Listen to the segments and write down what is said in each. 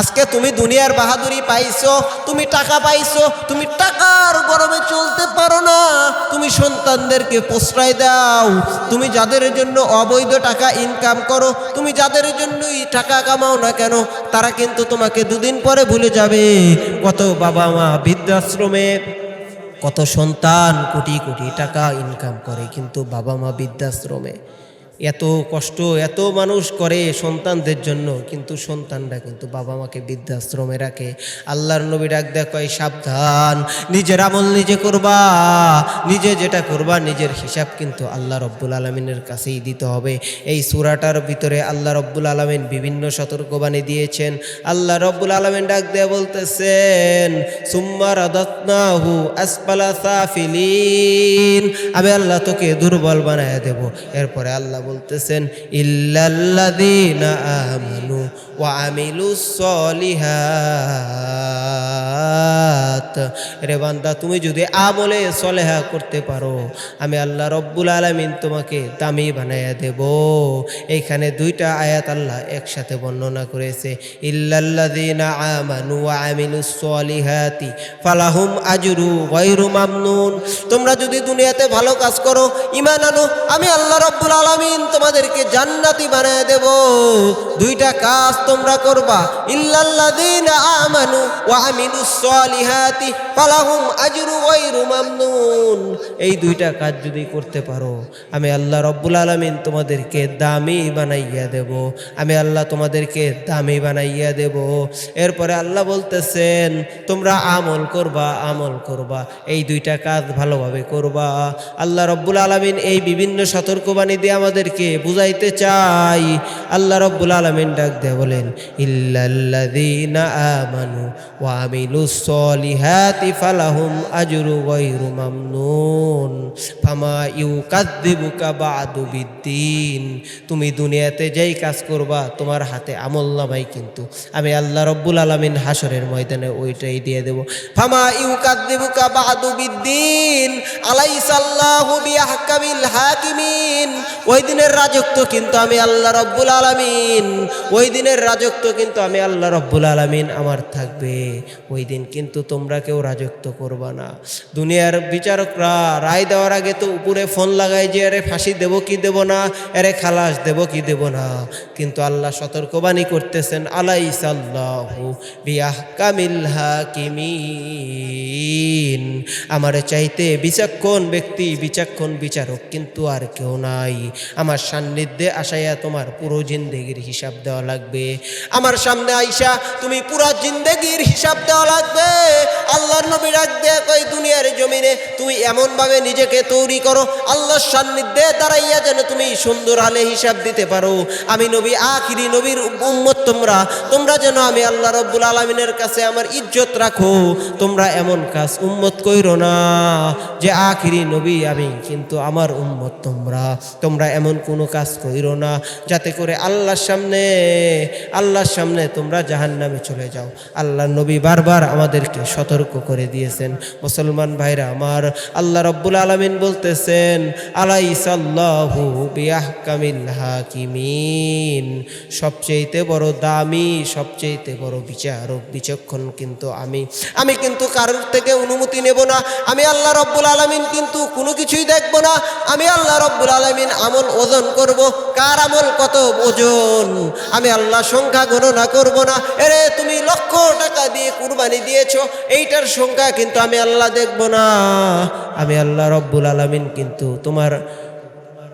আজকে তুমি দুনিয়ার বাহাদুরি পাইছো, তুমি টাকা পাইছো, তুমি টাকার গরমে চলতে পারো না। তুমি সন্তানদেরকে প্রশ্রয় দাও। তুমি যাদের জন্য অবৈধ টাকা ইনকাম করো, তুমি যাদের জন্যই টাকা কামাও না কেন, তারা কিন্তু তোমাকে দুদিন পরে ভুলে যাবে। কত বাবা মা বৃদ্ধাশ্রমে কত সন্তান কোটি কোটি টাকা ইনকাম করে, কিন্তু বাবা মা বৃদ্ধাশ্রমে এত কষ্ট, এত মানুষ করে সন্তানদের জন্য, কিন্তু সন্তানরা কিন্তু বাবা মাকে বৃদ্ধাশ্রমে রাখে। আল্লাহর নবী ডাক কয়, সাবধান, নিজের আমল নিজে করবা, নিজে যেটা করবা নিজের হিসাব কিন্তু আল্লাহ রব্বুল আলমিনের কাছেই দিতে হবে। এই সুরাটার ভিতরে আল্লাহ রব্বুল আলমিন বিভিন্ন সতর্কবাণী দিয়েছেন। আল্লাহ রব্বুল আলমিন ডাক দেয়া বলতেছেন সুম্মার আদাতনাহু আসপালা সাফিলিন। আমি আল্লাহ তোকে দুর্বল বানায় দেব। এরপরে আল্লাহ বলতেছেন ইল্লাল্লাযীনা আমানু আমিলুস সলিহাত। রে বান্দা, তুমি যদি আমলে সলেহা করতে পারো, আমি আল্লাহ রব্বুল আলামিন তোমাকে দামি বানাইয়া দেব। এইখানে দুইটা আয়াত আল্লাহ একসাথে বর্ণনা করেছে। ইল্লাল্লাযীনা আমানু ওয়া আমিলুস সলিহাতি ফালাহুম আজরু গায়রু মামনুন। তোমরা যদি দুনিয়াতে ভালো কাজ করো, ঈমান আনো, আমি আল্লাহ রব্বুল আলামিন তোমাদেরকে জান্নাতি বানায় দেব। দুইটা কাজ তোমরা করবা। ইল্লাল্লাযীনা আমানু ওয়া আমিলুস সলিহাতি ফালাহুম আজরু মামনুন। এই দুইটা কাজ যদি করতে পারো, আমি আল্লাহ রব্বুল আলামিন তোমাদেরকে দামি বানাইয়া দেব। আমি আল্লাহ তোমাদেরকে দামি বানাইয়া দেব। এরপরে আল্লাহ বলতেছেন, তোমরা আমল করবা আমল করবা। এই দুইটা কাজ ভালোভাবে করবা। আল্লাহ রব্বুল আলমিন এই বিভিন্ন সতর্কবাণী দিয়ে আমাদেরকে বুঝাইতে চাই। আল্লাহ রব্বুল আলমিন ডাক দেয়া বলেন, ইল্লাল্লাযীনা আমানু ওয়া আমিলুস সলিহাতি ফালাহুম আজরু গায়রু মামনুন। ফামা ইউকাযযিবুকা বাদু তুমি দুনিয়াতে যেই কাজ করবা, তোমার হাতে আমল নামাই কিন্তু। আমি আল্লাহ রব্বুল আলমিন হাসরের ময়দানে ওইটাই দিয়ে দেব। ফামা ইউকাদ্দিবুকা বাদু বিদ্দিন। আলাইসাল্লাহু বিআহকামিল হাকিমিন। ওই দিনের রাজত্ব কিন্তু আমি আল্লাহ রব্বুল আলামিন। ওই দিনের রাজত্ব কিন্তু আমি আল্লাহ রব্বুল আলামিন, আমার থাকবে। ওই দিন কিন্তু তোমরা কেউ রাজত্ব করবা না। দুনিয়ার বিচারকরা রায় দেওয়ার আগে তো উপরে ফোন লাগায় যে, আরে ফাঁসি দেব কি দেব না? আরে খালাস দেব কি দেব না? কিন্তু আল্লাহ সতর্কবাণী করতেছেন, আলাইসাল্লাহু বিআহকামিল হাকিমিন। আমার চাইতে বিচক্ষণ ব্যক্তি, বিচক্ষণ বিচারক কিন্তু আর কেউ নাই। আমার সান্নিধ্যে আসাইয়া তোমার পুরো জিন্দেগির হিসাব দেওয়া লাগবে। আমার সামনে আইসা তুমি পুরো জিন্দেগির হিসাব দেওয়া লাগবে। আল্লাহর নবী ডাক দেয়া কই দুনিয়ার জমিনে তুমি এমনভাবে নিজেকে তৈরি করো, আল্লাহর সান্নিধ্যে দাঁড়াইয়া যেন তুমি সুন্দর হালে হিসাব দিতে পারো। আমি নবী আখিরি নবীর উম্মত, তোমরা তোমরা যেন আমি আল্লাহ রব্বুল আলমিনের কাছে আমার ইজ্জত রাখো। তোমরা এমন কাজ উম্মত কইরো না, যে আখিরি নবী আমি, কিন্তু আমার উম্মত তোমরা। তোমরা এমন কোনো কাজ কইরো না, যাতে করে আল্লাহর সামনে আল্লাহর সামনে তোমরা জাহান্নামে চলে যাও। আল্লাহ নবী বারবার আমাদেরকে সতর্ক করে দিয়েছেন। মুসলমান ভাইরা, আমার আল্লাহ রব্বুল আলমিন বলতেছেন, আলাইসাল্লাহু বিয়াহকামিল হাকিমিন। সবচেয়েতে বড় দামি সবচেয়েতে বড় বিচারক, বিচক্ষণ কিন্তু আমি। আমি কিন্তু কারোর থেকে অনুমতি নেব না। আমি আল্লাহ রব্বুল আলমিন কিন্তু কোনো কিছুই দেখব না। আমি আল্লাহ রব্বুল আলমিন আমল ওজন করব। কার আমল কত ওজন? আমি আল্লাহ সংখ্যা গণনা করব না। এরে, তুমি লক্ষ টাকা দিয়ে কুরবানি দিয়েছ। এইটার সংখ্যা কিন্তু আমি আল্লাহ দেখব না। আমি আল্লাহ রব্বুল আলমিন কিন্তু তোমার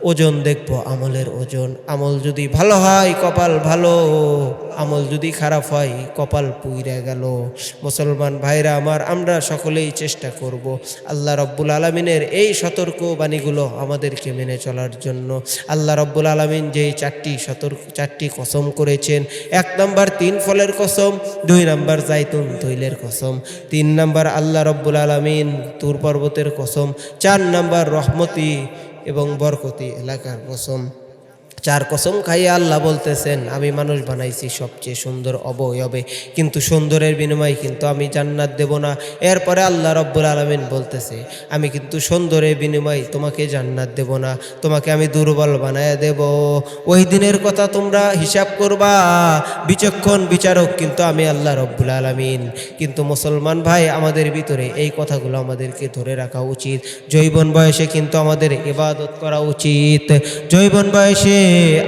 ওজন দেখব, আমলের ওজন। আমল যদি ভালো হয়, কপাল ভালো। আমল যদি খারাপ হয়, কপাল পুইরা গেল। মুসলমান ভাইরা আমার, আমরা সকলেই চেষ্টা করব আল্লাহ রব্বুল আলমিনের এই সতর্ক বাণীগুলো আমাদেরকে মেনে চলার জন্য। আল্লাহ রব্বুল আলমিন যেই চারটি সতর্ক, চারটি কসম করেছেন, এক নম্বর তিন ফলের কসম, দুই নম্বর জাইতুন তৈলের কসম, তিন নম্বর আল্লাহ রব্বুল আলমিন তুর পর্বতের কসম, চার নম্বর রহমতি এবং বরকতি এলাকার কসম। চার কসম খাইয়ে আল্লাহ বলতেছেন, আমি মানুষ বানাইছি সবচেয়ে সুন্দর অবয়বে, কিন্তু সুন্দরের বিনিময়ে কিন্তু আমি জান্নাত দেব না। এরপরে আল্লাহ রব্বুল আলমিন বলতেছে, আমি কিন্তু সুন্দরের বিনিময়ে তোমাকে জান্নাত দেব না, তোমাকে আমি দুর্বল বানায় দেব। ওই দিনের কথা তোমরা হিসাব করবা, বিচক্ষণ বিচারক কিন্তু আমি আল্লাহ রব্বুল আলমিন। কিন্তু মুসলমান ভাই, আমাদের ভিতরে এই কথাগুলো আমাদেরকে ধরে রাখা উচিত। জৈবন বয়সে কিন্তু আমাদের ইবাদত করা উচিত। জৈবন বয়সে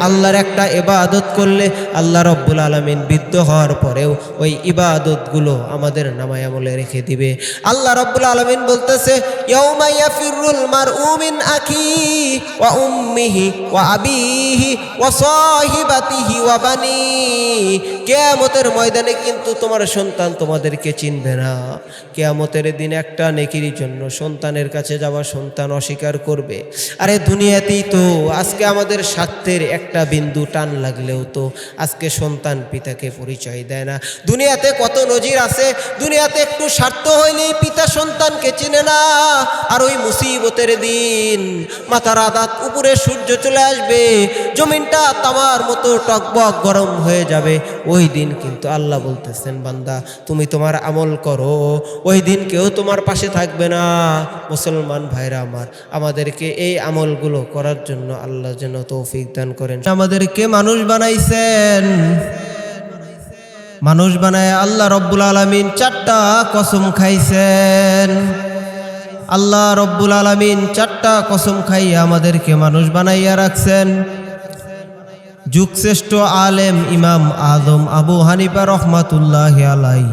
আল্লাহর একটা ইবাদত করলে আল্লাহ রব্বুল আলমিন বৃদ্ধ হওয়ার পরেও ওই ইবাদতগুলো আমাদের নামায় আমলে রেখে দিবে। আল্লাহ রব্বুল আলমিন বলতেছে কিয়ামতের ময়দানে কিন্তু তোমার সন্তান তোমাদেরকে চিনবে না। কেয়ামতের দিন একটা নেকির জন্য সন্তানের কাছে যাওয়া সন্তান অস্বীকার করবে। আরে দুনিয়াতেই তো আজকে আমাদের স্বার্থের একটা বিন্দু টান লাগলেও তো আজকে সন্তান পিতাকে পরিচয় দেয় না। দুনিয়াতে কত নজির আছে, দুনিয়াতে একটু স্বার্থ হইলেই পিতা সন্তানকে চিনে না। আর ওই মুসিবতের দিন মাথার আদাত উপরে সূর্য চলে আসবে, জমিনটা তামার মতো টকবক গরম হয়ে যাবে। ওই দিন কিন্তু আল্লাহ বলতেছেন, বান্দা, তুমি তোমার আমল করো। ওই দিন কেউ তোমার পাশে থাকবে না। মুসলমান ভাইরা আমার, আমাদেরকে এই আমলগুলো করার জন্য আল্লাহ যেন তৌফিক দান করেন। আমাদেরকে মানুষ বানাইছেন। মানুষ বানায় আল্লাহ রব্বুল আলমিন চারটা কসম খাইছেন। আল্লাহ রব্বুল আলমিন চারটা কসম খাইয়ে আমাদেরকে মানুষ বানাইয়া রাখছেন। যুগশ্রেষ্ঠ আলেম ইমাম আদম আবু হানিফা রহমাতুল্লাহ আলাই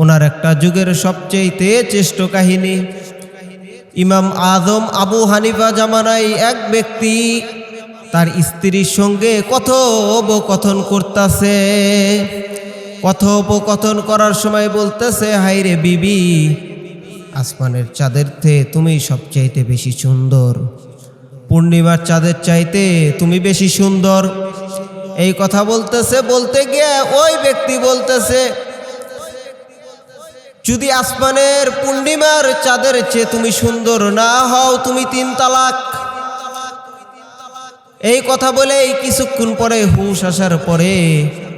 ওনার একটা যুগের সবচেয়েতে চেষ্ট কাহিনী। ইমাম আদম আবু হানিফা জামানাই এক ব্যক্তি তার স্ত্রীর সঙ্গে কথোপকথন করতেছে। কথোপকথন করার সময় বলতেছে হাইরে বিবি, আসমানের চাঁদের থেকে তুমি সবচাইতে বেশি সুন্দর। পূর্ণিমার চাঁদের চাইতে তুমি বেশি সুন্দর। এই কথা বলতেছে, বলতে গিয়ে ওই ব্যক্তি বলতেছে, যদি আসমানের পূর্ণিমার চাঁদের চেয়ে তুমি সুন্দর না হও, তুমি তিন তালাক। এই কথা বলেই কিছুক্ষণ পরে হুশ আসার পরে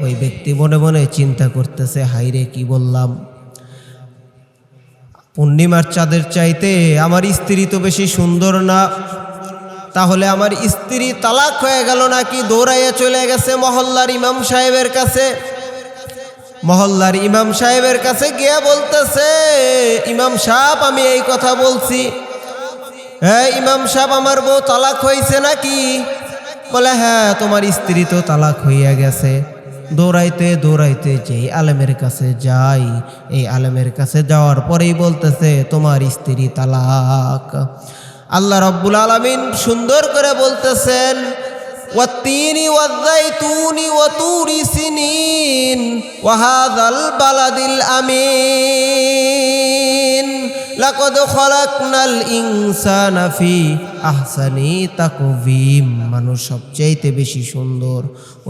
ওই ব্যক্তি মনে মনে চিন্তা করতেছে হাইরে কি বললাম? পূর্ণিমার চাঁদের চাইতে আমার স্ত্রী তো বেশি সুন্দর না। তাহলে আমার স্ত্রী তালাক হয়ে গেল নাকি? দৌড়াইয়া চলে গেছে মহল্লার ইমাম সাহেবের কাছে। মহল্লার ইমাম সাহেবের কাছে গিয়া বলতেছে, ইমাম সাহেব, আমি এই কথা বলছি। হ্যাঁ ইমাম সাহেব, আমার বউ তালাক হয়েছে নাকি? বলে হ্যাঁ তোমার স্ত্রী তো তালাক হইয়া গেছে দৌড়াইতে দৌড়াইতে যেই আলেমের কাছে যাই এই আলেমের কাছে যাওয়ার পরেই বলতেছে তোমার স্ত্রী তালাক আল্লাহ রব্বুল আলমিন সুন্দর করে বলতেছেন والتين والزيتون وطور سنين وهذا البلد الأمين লাকদ খলাকনাল ইনসানা ফি আহসানি তাকভিম মানুষ সবচাইতে বেশি সুন্দর।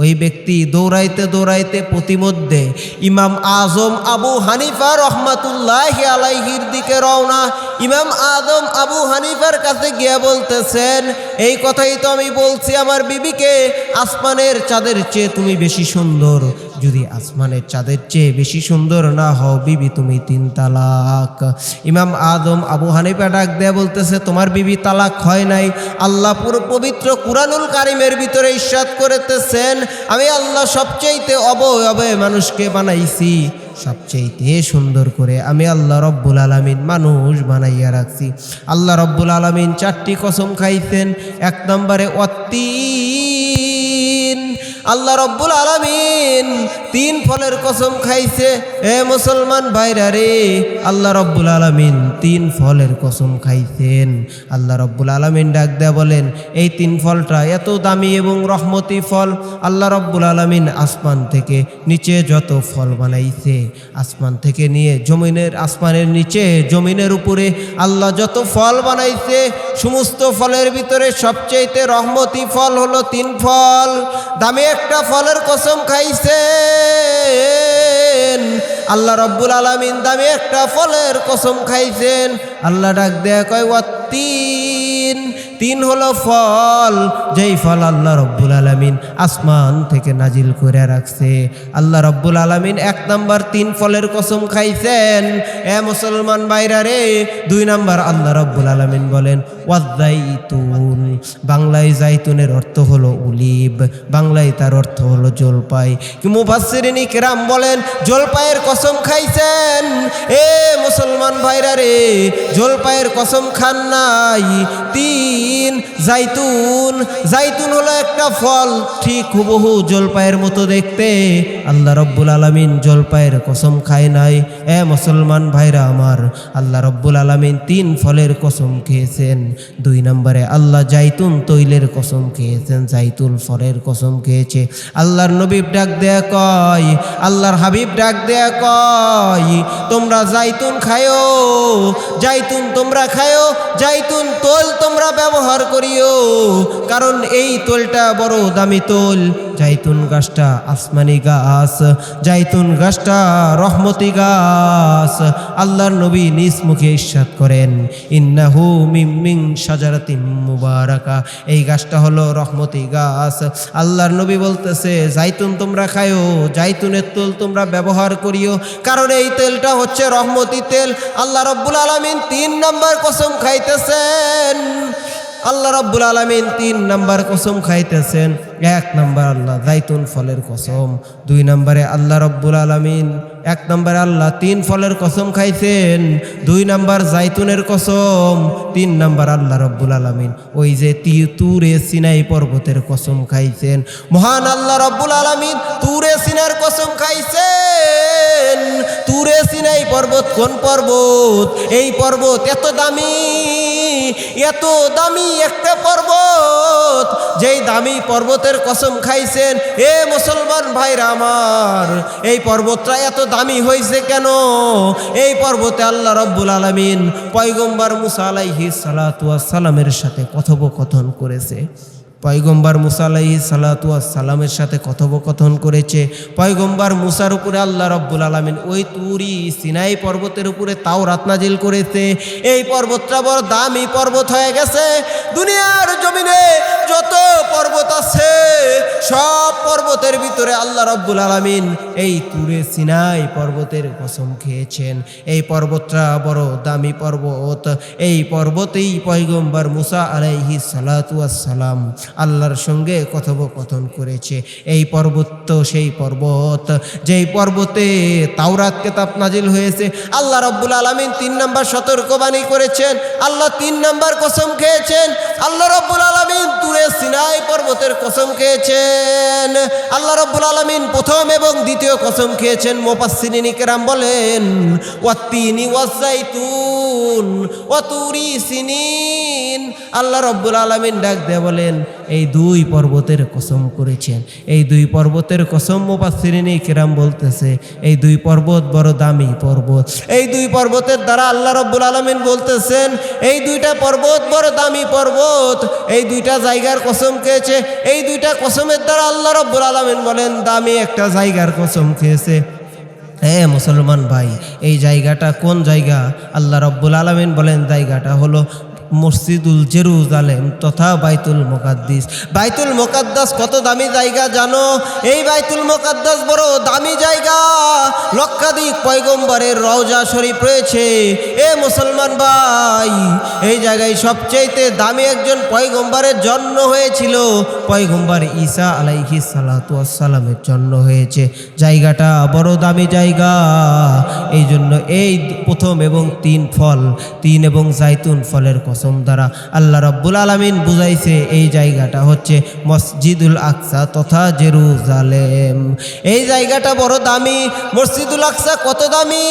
ওই ব্যক্তি দৌড়াইতে দৌড়াইতে প্রতিমধ্যে ইমাম আজম আবু হানিফা রহমাতুল্লাহ আলাইহির দিকে রওনা। ইমাম আজম আবু হানিফার কাছে গিয়া বলতেছেন, এই কথাই তো আমি বলছি আমার বিবিকে, আসমানের চাঁদের চেয়ে তুমি বেশি সুন্দর। যদি আসমানের চাঁদের চেয়ে বেশি সুন্দর না হও, বিবি, তুমি তিন তালাক। ইমাম আদম আবু হানিফা ডাক দেয়া বলতেছে, তোমার বিবি তালাক হয় নাই। আল্লাহ পুরো পবিত্র কুরানুল কারিমের ভিতরে ইস্বাদ করেতেছেন। আমি আল্লাহ সবচেয়েতে অবয়বে মানুষকে বানাইছি সবচেয়েতে সুন্দর করে আমি আল্লাহ রব্বুল আলমিন মানুষ বানাইয়া রাখছি। আল্লাহ রব্বুল আলমিন চারটি কসম খাইতেন এক নম্বরে অতীন আল্লাহ রব্বুল আলমিন তিন ফলের কসম খাইছে। এ মুসলমান ভাইরা রে, আল্লাহ রব্বুল আলমিন তিন ফলের কসম খাইছেন। আল্লাহ রব্বুল আলমিন ডাক দেয়া বলেন, এই তিন ফলটা এত দামি এবং রহমতি ফল, আল্লাহ রব্বুল আলমিন আসমান থেকে নিচে যত ফল বানাইছে, আসমান থেকে নিয়ে জমিনের, আসমানের নিচে জমিনের উপরে আল্লাহ যত ফল বানাইছে, সমস্ত ফলের ভিতরে সবচেয়েতে রহমতি ফল হলো তিন ফল। দামি একটা ফলের কসম খাইছে আল্লাহ রব্বুল আলমিন দামি একটা ফলের কসম খাইছেন। আল্লাহ ডাক দেয়া কয় তিন তিন হলো ফল, যেই ফল আল্লাহ রব্বুল আলমিন আসমান থেকে নাজিল করে রাখছে। আল্লাহ রব্বুল আলমিন এক নাম্বার তিন ফলের কসম খাইছেন। এ মুসলমান বাইরা রে, দুই নাম্বার আল্লাহ রব্বুল আলমিন বলেন ওয়াদ্দাইতুন বাংলায় জাইতুনের অর্থ হলো উলিব, বাংলায় তার অর্থ হলো জলপাই। কি মুফাসসিরিনী কেরাম বলেন, জলপাইয়ের কসম খাইছেন? এ মুসলমান ভাইরা রে, জলপাইয়ের কসম খান নাই। তিন জাইতুন জাইতুন হলো একটা ফল, ঠিক হুবহু জলপাইয়ের মতো দেখতে। আল্লাহ রব্বুল আলমিন জলপাইয়ের কসম খায় নাই। এ মুসলমান ভাইরা আমার, আল্লাহ রব্বুল আলমিন তিন ফলের কসম খেয়েছেন। দুই নম্বরে আল্লাহ জাইতুন তৈলের কসম খেয়েছেন, জাইতুল ফলের কসম খেয়েছে। আল্লাহর নবীব ডাক দেয়া কয়, আল্লাহর হাবিব ডাক দেয়া কয়, তোমরা জাইতুন খায়ো, জাইতুন তোমরা খায়ো, জাইতুন তোল তোমরা ব্যবহার করিও কারণ এই তোলটা বড় দামি তোল। জাইতুন গাছটা আসমানি গাছ, জাইতুন গাছটা রহমতি গাছ। আল্লাহর নবী নিজ মুখে ইস্বাদ করেন, ইন্নাহু মিমিং সাজারাতিম মুবারাকা। এই গাছটা হলো রহমতি গাছ। আল্লাহর নবী বলতেছে, জাইতুন তোমরা খায়ো, জাইতুনের তেল তোমরা ব্যবহার করিও, কারণ এই তেলটা হচ্ছে রহমতি তেল। আল্লাহ রব্বুল আলমিন তিন নম্বর কসম খাইতেছেন। আল্লাহ রব্বুল আলমিন তিন নাম্বার কসম খাইতেছেন। এক নাম্বার আল্লাহ জাইতুন ফলের কসম, দুই নম্বরে আল্লাহ রব্বুল আলমিন, এক নম্বরে আল্লাহ তিন ফলের কসম খাইছেন, দুই নাম্বার জাইতুনের কসম, তিন নাম্বার আল্লাহ রব্বুল আলমিন ওই যে তি, তুরে সিনাই পর্বতের কসম খাইছেন। মহান আল্লাহ রব্বুল আলমিন তুরে সিনার কসম খাইছেন। তুরে সিনাই পর্বত কোন পর্বত? এই পর্বত এত দামি। এত দামি একটা পর্বত, যেই দামি পর্বতের কসম খাইছেন, এ মুসলমান ভাইরা আমার, এই পর্বতটা এত দামি হয়েছে কেন? এই পর্বতে আল্লাহ রব্বুল আলমিন পয়গম্বর মুসা আলাইহি সালামের সাথে কথোপকথন করেছে। পয়গম্বর মুসা আলাইহি সালামের সাথে কথোপকথন করেছে। পয়গম্বর মুসার উপরে আল্লাহ রব্বুল আলমিন ওই তুরি সিনাই পর্বতের উপরে তাও রাতনাজিল করেছে। এই পর্বতটা বড় দামি পর্বত হয়ে গেছে। দুনিয়ার জমিনে যত পর্বত আছে, সব পর্বতের ভিতরে আল্লাহ রব্বুল আলমিন এই তুরে সিনাই পর্বতের কসম খেয়েছেন। এই পর্বতটা বড় দামি পর্বত। এই পর্বতেই পয়গম্বর মুসা আলাইহি সালাতুয়া সালাম আল্লাহর সঙ্গে কথোপকথন করেছে। এই পর্বত, সেই পর্বত, যেই পর্বতে তাওরাত কেতাব নাজিল হয়েছে, আল্লাহ রব্বুল আলমিন তিন নম্বর সতর্কবাণী করেছেন, আল্লাহ তিন নম্বর কসম খেয়েছেন, আল্লাহ রব্বুল আলমিন তুরে সিনাই পর্বতের কসম খেয়েছেন, আল্লাহ রব্বুল আলমিন প্রথম এবং দ্বিতীয় কসম খেয়েছেন মোপাসিনী কেরাম বলেন, ওয়াত্তিনি ওয়াজাইতুন ওয়াতুরি সিনিন, আল্লাহ রব্বুল আলমিন ডাক দেয়া বলেন এই দুই পর্বতের কসম করেছেন। এই দুই পর্বতের কসম মোপাসিনী কেরাম বলতেছে, এই দুই পর্বত বড় দামি পর্বত। এই দুই পর্বতের দ্বারা আল্লাহ রব্বুল আলমিন বলতেছেন, এই দুইটা পর্বত বড় দামি পর্বত। এই দুইটা জায়গার কসম খেয়েছে, এই দুইটা কসমের দ্বারা আল্লাহ রব্বুল আলমিন বলেন, দামি একটা জায়গার কসম খেয়েছে। হ্যাঁ মুসলমান ভাই, এই জায়গাটা কোন জায়গা? আল্লাহ রব্বুল আলমিন বলেন, জায়গাটা হলো মসজিদুল জেরুজালেম তথা বাইতুল মোকাদ্দিস। বাইতুল মোকাদ্দাস কত দামি জায়গা জানো? এই বাইতুল মোকাদ্দাস বড় দামি জায়গা। লক্ষাধিক পয়গম্বরের রওজা শরীফ রয়েছে। এ মুসলমান ভাই, এই জায়গায় সবচেয়েতে দামি একজন পয়গম্বরের জন্ম হয়েছিল। পয়গম্বর ঈসা আলাইহি সালামের জন্ম হয়েছে। জায়গাটা বড় দামি জায়গা। এই জন্য এই প্রথম এবং তিন ফল, তিন এবং জাইতুন ফলের কসম। দ্বারা আল্লাহ রব্বুল আলমিন বুঝাইছে, এই জায়গাটা হচ্ছে মসজিদুল আকসা তথা জেরুজালেম। এই জায়গাটা বড় দামি, মসজিদুল আকসা কত দামি?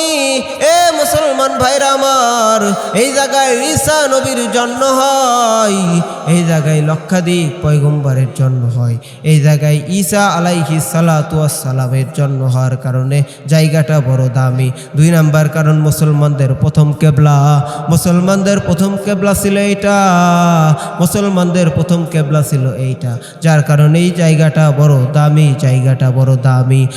এ মুসলমান ভাইরা আমার, এই জায়গায় ঈসা নবীর জন্ম হয়, এই জায়গায় লক্ষাধিক পয়গম্বরের জন্ম হয়, এই জায়গায় ঈসা আলাইহি সালামের জন্ম হওয়ার কারণে জায়গাটা বড় দামি। দুই নাম্বার কারণ মুসলমানদের প্রথম কেবলা, মুসলমানদের প্রথম কেবলা ছিল এইটা। মুসলমানদের প্রথম কেবলা ছিল এইটা। যার কারণে এই জায়গাটা বড় দামি, জায়গাটা বড় দামি।